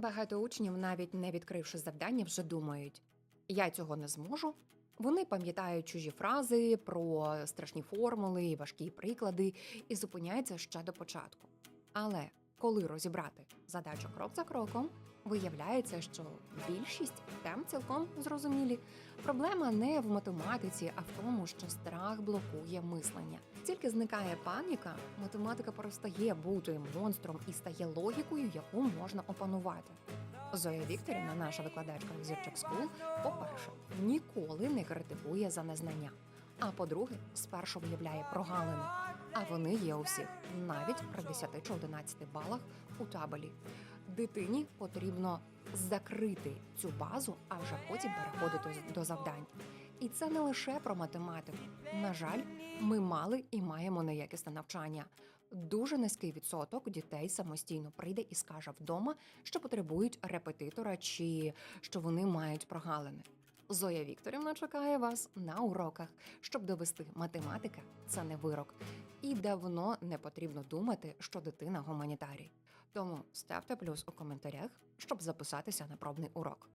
Багато учнів, навіть не відкривши завдання, вже думають: я цього не зможу. Вони пам'ятають чужі фрази про страшні формули важкі приклади і зупиняються ще до початку. Але коли розібрати задачу крок за кроком, виявляється, що більшість тем цілком зрозумілі. Проблема не в математиці, а в тому, що страх блокує мислення. Тільки зникає паніка, математика перестає бути монстром і стає логікою, яку можна опанувати. Зоя Вікторівна, наша викладачка в Зірчик Скул, по-перше, ніколи не критикує за незнання. А по-друге, спершу виявляє прогалини. А вони є у всіх, навіть при 10 чи 11 балах у табелі. Дитині потрібно закрити цю базу, а вже потім переходити до завдань. І це не лише про математику. На жаль, ми мали і маємо неякісне навчання. Дуже низький відсоток дітей самостійно прийде і скаже вдома, що потребують репетитора чи що вони мають прогалини. Зоя Вікторівна чекає вас на уроках, щоб довести математика це не вирок. І давно не потрібно думати, що дитина гуманітарій. Тому ставте плюс у коментарях, щоб записатися на пробний урок.